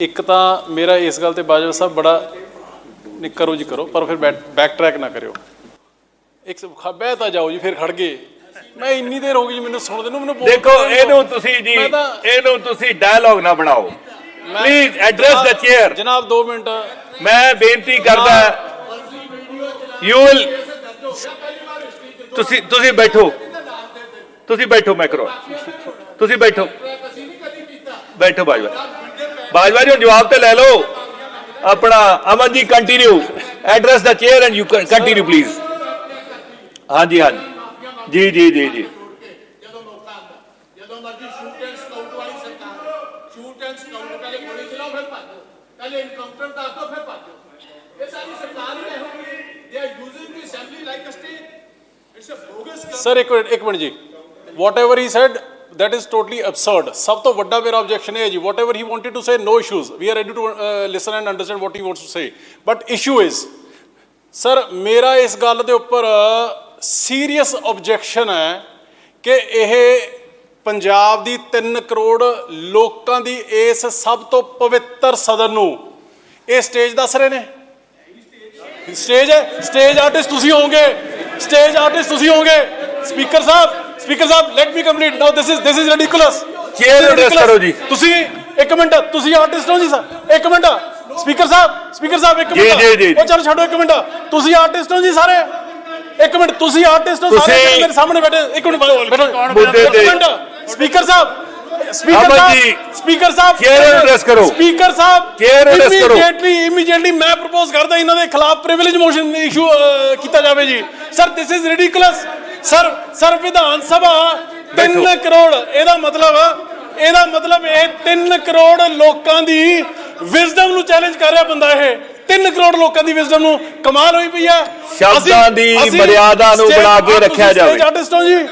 ਇੱਕ ਤਾਂ ਮੇਰਾ ਇਸ ਗੱਲ ਤੇ ਬਾਜਵਾ ਸਾਹਿਬ ਬੜਾ ਨਹੀਂ ਕਰੋ ਜੀ ਕਰੋ ਪਰ ਫਿਰ ਬੈਕ ਟਰੈਕ ਨਾ ਕਰਿਓ। ਇੱਕ ਖੱਬੇ ਤਾਂ ਜਾਓ ਜੀ ਫਿਰ ਖੜ ਗਏ। ਮੈਂ ਇੰਨੀ ਦੇਰ ਹੋ ਗਈ ਜੀ ਮੈਨੂੰ ਸੁਣਦੇ ਨੂੰ ਮੈਨੂੰ ਦੇਖੋ ਇਹਨੂੰ ਤੁਸੀਂ ਜੀ ਇਹਨੂੰ ਤੁਸੀਂ ਡਾਇਲੌਗ ਨਾ ਬਣਾਓ। ਪਲੀਜ਼ ਐਡਰੈਸ ਦ ਚੇਅਰ ਜਨਾਬ 2 ਮਿੰਟ। ਮੈਂ ਬੇਨਤੀ ਕਰਦਾ ਯੂ ਵਿਲ ਤੁਸੀਂ ਤੁਸੀਂ ਬੈਠੋ। ਤੁਸੀਂ ਬੈਠੋ ਮੈਂ ਕਰੋ। ਤੁਸੀਂ ਬੈਠੋ। ਬੈਠੋ ਬਾਜਵਾ। ਬਾਜਵਾ ਜੀ ਹੁਣ ਜਵਾਬ ਤੇ ਲੈ ਲਓ ਆਪਣਾ Aman ji continue address the chair and you continue please ਹਾਂਜੀ ਹਾਂਜੀ ਜੀ ਜੀ ਜੀ ਜੀ ਜਦੋਂ ਮੌਕਾ ਆਉਂਦਾ ਜਦੋਂ ਮਰਜ਼ੀ ਸ਼ੂਟ ਐਂਡ ਸਕਾਊਟ ਵਾਲੀ ਸਰਕਾਰ ਸ਼ੂਟ ਐਂਡ ਸਕਾਊਟ ਪਹਿਲੇ ਗੋਲੀ ਚਲਾਓ ਫਿਰ ਭੱਜੋ ਪਹਿਲੇ ਇਨਕਾਊਂਟਰ ਦੱਸ ਦਿਓ ਫਿਰ ਭੱਜੋ ਇਹ ਸਾਰੀ ਸਰਕਾਰ ਹੀ ਇਹੋ they are using the assembly like uh that is totally absurd. ਸਭ ਤੋਂ ਵੱਡਾ ਮੇਰਾ objection ਇਹ ਹੈ ਜੀ, whatever he he to to say no issues we are ready to listen and understand what he wants to say. But issue is sir ਮੇਰਾ ਇਸ ਗੱਲ ਦੇ ਉੱਪਰ ਸੀਰੀਅਸ ਆਬਜੈਕਸ਼ਨ ਹੈ ਕਿ ਇਹ ਪੰਜਾਬ ਦੀ 3 ਕਰੋੜ ਲੋਕਾਂ ਦੀ ਇਸ ਸਭ ਤੋਂ ਪਵਿੱਤਰ ਸਦਨ ਨੂੰ ਇਹ ਸਟੇਜ ਦੱਸ ਰਹੇ ਨੇ? ਸਟੇਜ ਹੈ? ਸਟੇਜ ਆਰਟਿਸਟ ਤੁਸੀਂ ਹੋਵੋਗੇ? ਸਟੇਜ ਆਰਟਿਸਟ ਤੁਸੀਂ ਹੋਵੋਗੇ? Speaker sahib speaker sahib let me complete now this is this is ridiculous Chair address ਕਰੋ ਜੀ। ਤੁਸੀਂ ਇੱਕ ਮਿੰਟ ਤੁਸੀਂ ਆਰਟਿਸਟ ਹੋ ਜੀ ਸਰ। ਇੱਕ minute. Speaker sahib speaker sahib ਇੱਕ ਜੀ, ਮਿੰਟ। ਜੀ, ਜੀ। ਉਹ ਚਲੋ ਛੱਡੋ ਇੱਕ ਮਿੰਟ। ਤੁਸੀਂ ਆਰਟਿਸਟ ਹੋ ਜੀ ਸਾਰੇ। ਇੱਕ ਮਿੰਟ ਤੁਸੀਂ ਆਰਟਿਸਟ ਹੋ ਸਾਰੇ ਤੁਸੀਂ- ਮੇਰੇ ਸਾਹਮਣੇ ਬੈਠੇ। ਇੱਕ ਮਿੰਟ ਬੈਠੋ ਮੁੱਦੇ ਇੱਕ ਤੇ- minute. Speaker sahib speaker Aman sahib ji, speaker sahib chair address ਕਰੋ। ਸਪੀਕਰ ਸਾਹਿਬ Chair address ਕਰੋ। ਇਮੀਡੀਏਟਲੀ ਇਮੀਡੀਏਟਲੀ ਮੈਂ ਪ੍ਰਪੋਜ਼ ਕਰਦਾ ਇਹਨਾਂ ਦੇ ਖਿਲਾਫ ਪ੍ਰਿਵਿਲੇਜ ਮੋਸ਼ਨ ਇਸ਼ੂ ਕੀਤਾ ਜਾਵੇ ਜੀ। Sir this is ridiculous sir sir Vidhan Sabha 3 ਬੈਠੋ। ਕਰੋੜ ਇਹਦਾ ਮਤਲਬ ਇਹਦਾ ਮਤਲਬ ਇਹ 3 ਕਰੋੜ ਲੋਕਾਂ ਦੀ ਵਿਜ਼ਡਮ ਨੂੰ ਚੈਲੰਜ ਕਰ ਰਿਹਾ ਬੰਦਾ ਇਹ। 3 ਕਰੋੜ ਲੋਕਾਂ ਦੀ ਵਿਜ਼ਡਮ ਨੂੰ ਕਮਾਲ ਹੋਈ ਪਈ ਹੈ ਸ਼ਬਦਾਂ ਦੀ ਮਰਿਆਦਾ ਨੂੰ ਬਣਾ ਕੇ ਰੱਖਿਆ ਜਾਵੇ। ਆਰਟਿਸਟ ਹੋ ਜੀ।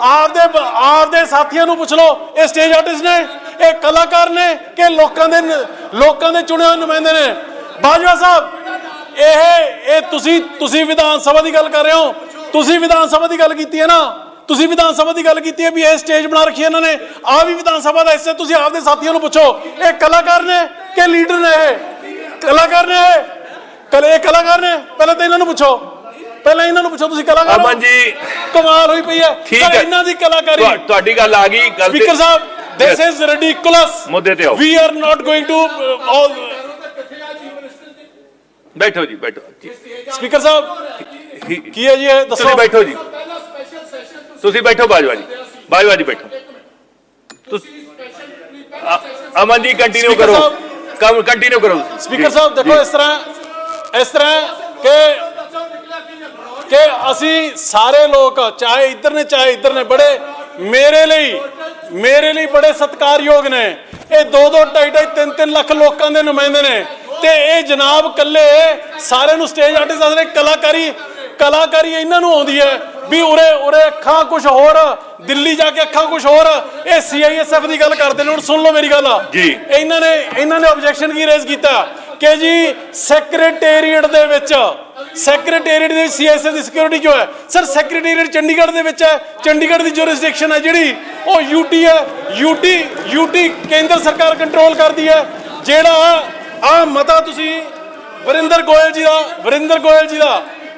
ਆਪਦੇ ਆਪਦੇ ਸਾਥੀਆਂ ਨੂੰ ਪੁੱਛ ਲਓ ਇਹ ਸਟੇਜ ਆਰਟਿਸਟ ਨੇ ਇਹ ਕਲਾਕਾਰ ਨੇ ਕਿ ਲੋਕਾਂ ਦੇ ਲੋਕਾਂ ਦੇ ਚੁਣੇ ਹੋਏ ਨੁਮਾਇੰਦੇ ਨੇ। ਬਾਜਵਾ ਸਾਹਿਬ ਇਹ ਇਹ ਤੁਸੀਂ ਤੁਸੀਂ ਵਿਧਾਨ ਸਭਾ ਦੀ ਗੱਲ ਕਰ ਰਹੇ ਹੋ। ਤੁਸੀਂ ਵਿਧਾਨ ਸਭਾ ਦੀ ਗੱਲ ਕੀਤੀ ਹੈ ਨਾ ਤੁਸੀਂ ਵਿਧਾਨ ਸਭਾ ਦੀ ਗੱਲ ਕੀਤੀ ਹੈ ਵੀ ਇਹ ਸਟੇਜ ਬਣਾ ਰੱਖੀ ਹੈ ਇਹਨਾਂ ਨੇ ਆ ਵੀ ਵਿਧਾਨ ਸਭਾ ਦਾ ਹਿੱਸਾ ਤੁਸੀਂ ਆਪਦੇ ਸਾਥੀਆਂ ਨੂੰ ਪੁੱਛੋ ਇਹ ਕਲਾਕਾਰ ਨੇ ਕਿ ਲੀਡਰ ਨੇ ਇਹ? ਕਲਾਕਾਰ ਨੇ ਕਲੇ ਇਹ ਕਲਾਕਾਰ ਨੇ? ਪਹਿਲਾਂ ਤਾਂ ਇਹਨਾਂ ਨੂੰ ਪੁੱਛੋ ਪਹਿਲਾਂ ਇਹਨਾਂ ਨੂੰ ਪੁੱਛੋ ਤੁਸੀਂ ਕਲਾਕਾਰ ਹੋ? ਅਮਨ ਜੀ। ਕਮਾਲ ਹੋਈ ਪਈ ਹੈ। ਠੀਕ ਸਰ ਹੈ। ਇਹਨਾਂ ਦੀ ਕਲਾਕਾਰੀ। ਤੁਹਾ- ਤੁਹਾਡੀ ਗੱਲ ਆ ਗਈ ਗੱਲ ਸਪੀਕਰ ਸਾਹਿਬ ਦਿਸ. ਇਜ਼ ਰਿਡੀਕੁਲਸ ਮੁੱਦੇ ਤੇ ਆਓ। We are not going to all ਬੈਠੋ ਜੀ ਬੈਠੋ। ਸਪੀਕਰ ਸਾਹਿਬ ਠੀਕ- ਕੀ ਹੈ ਜੀ ਇਹ? ਦੱਸੋ। ਤੁਸੀਂ ਬੈਠੋ ਜੀ। ਤੁਸੀਂ ਬੈਠੋ ਬਾਜਵਾ ਜੀ। ਬਾਜਵਾ ਜੀ ਬੈਠੋ। ਅਮਨ ਜੀ ਕੰਟੀਨਿਊ ਕਰੋ। ਕੰਮ ਕੰਟੀਨਿਊ ਕਰੋ ਸਪੀਕਰ ਸਾਹਿਬ ਦੇਖੋ। ਇਸ ਤਰ੍ਹਾਂ ਇਸ ਤਰ੍ਹਾਂ ਕਿ ਕਿ ਅਸੀਂ ਸਾਰੇ ਲੋਕ ਚਾਹੇ ਇੱਧਰ ਨੇ ਚਾਹੇ ਇੱਧਰ ਨੇ ਬੜੇ ਮੇਰੇ ਲਈ ਮੇਰੇ ਲਈ ਬੜੇ ਸਤਿਕਾਰਯੋਗ ਨੇ। ਇਹ 2 2 2.5 3 3 ਲੱਖ ਲੋਕਾਂ ਦੇ ਨੁਮਾਇੰਦੇ ਨੇ। ਤੇ ਇਹ ਜਨਾਬ ਕੱਲੇ ਸਾਰਿਆਂ ਨੂੰ ਸਟੇਜ ਆਰਟਿਸਟ ਆਸਰੇ ਕਲਾਕਾਰੀ ਕਲਾਕਾਰੀ ਇਹਨਾਂ ਨੂੰ ਆਉਂਦੀ ਹੈ ਵੀ ਉਰੇ ਉਰੇ ਅੱਖਾਂ ਕੁਝ ਹੋਰ ਦਿੱਲੀ ਜਾ ਕੇ ਅੱਖਾਂ ਕੁਝ ਹੋਰ ਇਹ ਸੀਆਈਐਸਐਫ ਦੀ ਗੱਲ ਕਰਦੇ ਨੇ ਹੁਣ ਸੁਣ ਲਓ ਮੇਰੀ ਗੱਲ। ਜੀ। ਇਹਨਾਂ ਨੇ ਇਹਨਾਂ ਨੇ ਆਬਜੈਕਸ਼ਨ ਕੀ ਰੇਜ਼ ਕੀਤਾ? ਕਿ ਜੀ ਸੈਕਟਰੀਏਟ ਦੇ ਵਿੱਚ ਸੈਕਟਰੀਏਟ ਦੇ ਸੀਐਸਏ ਦੀ ਸਿਕਿਉਰਿਟੀ ਕਿਉਂ ਹੈ? ਸਰ ਸੈਕਟਰੀਏਟ ਚੰਡੀਗੜ੍ਹ ਦੇ ਵਿੱਚ ਹੈ। ਚੰਡੀਗੜ੍ਹ ਦੀ ਜੁਰਿਸਡਿਕਸ਼ਨ ਹੈ ਜਿਹੜੀ ਉਹ ਯੂਟੀ ਹੈ। ਯੂਟੀ ਯੂਟੀ ਕੇਂਦਰ ਸਰਕਾਰ ਕੰਟਰੋਲ ਕਰਦੀ ਹੈ। ਜਿਹੜਾ ਆ ਮਤਾ ਤੁਸੀਂ ਵਰਿੰਦਰ ਗੋਇਲ ਜੀ ਦਾ ਵਰਿੰਦਰ ਗੋਇਲ ਜੀ ਦਾ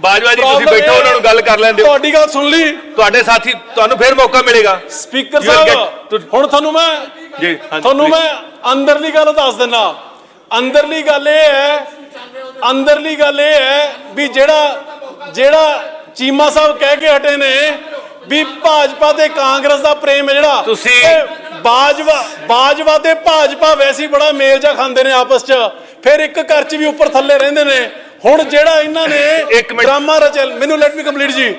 ਬਾਜਵਾ ਜੀ ਤੁਸੀਂ ਬੈਠੋ ਉਹਨਾਂ ਨੂੰ ਗੱਲ ਕਰ ਲੈਣ ਦਿਓ ਤੁਹਾਡੀ ਗੱਲ ਸੁਣ ਲਈ। ਤੁਹਾਡੇ ਸਾਥੀ ਤੁਹਾਨੂੰ ਫੇਰ ਮੌਕਾ ਮਿਲੇਗਾ। ਸਪੀਕਰ ਸਾਹਿਬ ਹੁਣ ਤੁਹਾਨੂੰ ਮੈਂ ਜੀ, ਤੁਹਾਨੂੰ. ਮੈਂ ਅੰਦਰਲੀ ਗੱਲ ਦੱਸ ਦਿੰਦਾ ਅੰਦਰਲੀ ਗੱਲ ਇਹ ਹੈ ਅੰਦਰਲੀ ਗੱਲ ਇਹ ਹੈ ਵੀ ਜਿਹੜਾ ਜਿਹੜਾ ਚੀਮਾ ਸਾਹਿਬ ਕਹਿ ਕੇ ਹਟੇ ਨੇ ਵੀ ਭਾਜਪਾ ਤੇ ਕਾਂਗਰਸ ਦਾ ਪ੍ਰੇਮ ਹੈ ਜਿਹੜਾ। ਤੁਸੀਂ- ਬਾਜਵਾ ਬਾਜਵਾ ਤੇ ਭਾਜਪਾ ਵੈਸੇ ਬੜਾ ਮੇਲ ਜਾ ਖਾਂਦੇ ਨੇ ਆਪਸ 'ਚ। ਫਿਰ ਇੱਕ ਘਰ 'ਚ ਵੀ ਉੱਪਰ ਥੱਲੇ ਰਹਿੰਦੇ ਨੇ। ਹੁਣ ਜਿਹੜਾ ਇਹਨਾਂ ਨੇ। ਡਰਾਮਾ ਰਚਿਆ ਮੈਨੂੰ ਲੈਟ ਮੀ ਕੰਪਲੀਟ ਜੀ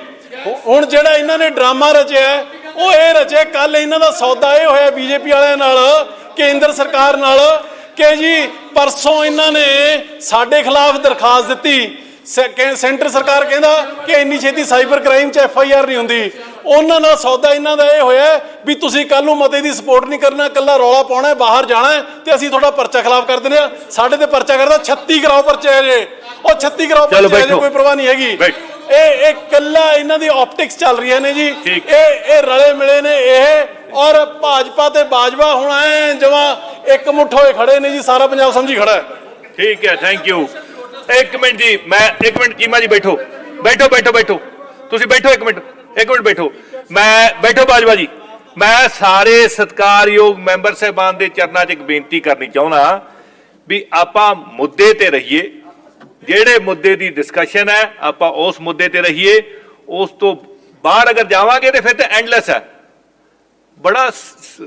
ਹੁਣ ਜਿਹੜਾ ਇਹਨਾਂ ਨੇ ਡਰਾਮਾ ਰਚਿਆ ਉਹ ਇਹ ਰਚਿਆ ਕੱਲ ਇਹਨਾਂ ਦਾ ਸੌਦਾ ਇਹ ਹੋਇਆ ਬੀਜੇਪੀ ਵਾਲਿਆਂ ਨਾਲ ਕੇਂਦਰ ਸਰਕਾਰ ਨਾਲ ਕਿ ਜੀ ਪਰਸੋਂ ਇਹਨਾਂ ਨੇ ਸਾਡੇ ਖਿਲਾਫ ਦਰਖਾਸਤ ਦਿੱਤੀ ਸੈਂਟਰ ਸਰਕਾਰ ਕਹਿੰਦਾ ਕਿ ਇੰਨੀ ਛੇਤੀ ਸਾਈਬਰ ਕ੍ਰਾਈਮ 'ਚ ਐਫ ਆਈ ਆਰ ਨਹੀਂ ਹੁੰਦੀ। ਉਹਨਾਂ ਨਾਲ ਸੌਦਾ ਇਹਨਾਂ ਦਾ ਇਹ ਹੋਇਆ ਵੀ ਤੁਸੀਂ ਕੱਲ ਨੂੰ ਮਤੇ ਦੀ ਸਪੋਰਟ ਨਹੀਂ ਕਰਨਾ ਕੱਲਾ ਰੌਲਾ ਪਾਉਣਾ ਹੈ, ਬਾਹਰ ਜਾਣਾ ਹੈ ਤੇ ਅਸੀਂ ਤੁਹਾਡਾ ਪਰਚਾ ਖਿਲਾਫ ਕਰ ਦਿੰਦੇ ਆ ਸਾਡੇ ਤੇ ਪਰਚਾ ਕਰਦਾ 36 ਕਰਾਓ ਪਰਚੇ ਜੇ ਉਹ 36 ਕਰਾਓ ਚਲੋ ਪਰਚੇ ਬੈਠੋ। ਕੋਈ ਪਰਵਾਹ ਨਹੀਂ ਹੈਗੀ। ਇਹ ਇਹ ਕੱਲਾ ਇਹਨਾਂ ਦੀ ਆਪਟਿਕਸ ਚੱਲ ਰਹੀਆਂ ਨੇ ਜੀ। ਇਹ ਇਹ ਰਲੇ ਮਿਲੇ ਨੇ ਇਹ। ਔਰ ਭਾਜਪਾ ਤੇ ਬਾਜਵਾ ਹੁਣ ਐ ਜਮਾ ਇੱਕ ਮੁੱਠ ਹੋਏ ਖੜੇ ਨੇ ਜੀ ਸਾਰਾ ਪੰਜਾਬ ਸਮਝੀ ਖੜਾ ਹੈ। ਠੀਕ ਹੈ ਥੈਂਕ ਯੂ ਇੱਕ ਮਿੰਟ ਜੀ, ਮੈਂ ਇੱਕ ਮਿੰਟ ਚੀਮਾ ਜੀ ਬੈਠੋ। ਬੈਠੋ ਬੈਠੋ ਬੈਠੋ। ਤੁਸੀਂ ਬੈਠੋ ਇੱਕ ਮਿੰਟ ਇੱਕ ਮਿੰਟ ਬੈਠੋ। ਮੈਂ, ਬੈਠੋ ਬਾਜਵਾ ਜੀ। ਮੈਂ ਸਾਰੇ ਸਤਿਕਾਰਯੋਗ ਮੈਂਬਰ ਸਾਹਿਬਾਨ ਦੇ ਚਰਨਾਂ 'ਚ ਇੱਕ ਬੇਨਤੀ ਕਰਨੀ ਚਾਹੁੰਦਾ ਵੀ ਆਪਾਂ ਮੁੱਦੇ ਤੇ ਰਹੀਏ। ਜਿਹੜੇ ਮੁੱਦੇ ਦੀ ਡਿਸਕਸ਼ਨ ਹੈ, ਆਪਾਂ ਉਸ ਮੁੱਦੇ ਤੇ ਰਹੀਏ। ਉਸ ਤੋਂ ਬਾਹਰ ਅਗਰ ਜਾਵਾਂਗੇ ਤੇ ਫਿਰ ਤਾਂ ਐਂਡਲੈਸ ਹੈ। ਬੜਾ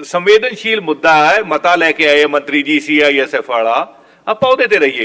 ਸੰਵੇਦਨਸ਼ੀਲ ਮੁੱਦਾ ਹੈ। ਮਤਾ ਲੈ ਕੇ ਆਏ ਮੰਤਰੀ ਜੀ ਸੀਆਈਐਸਐਫ ਵਾਲਾ। ਆਪਾਂ ਉਹਦੇ ਤੇ ਰਹੀਏ।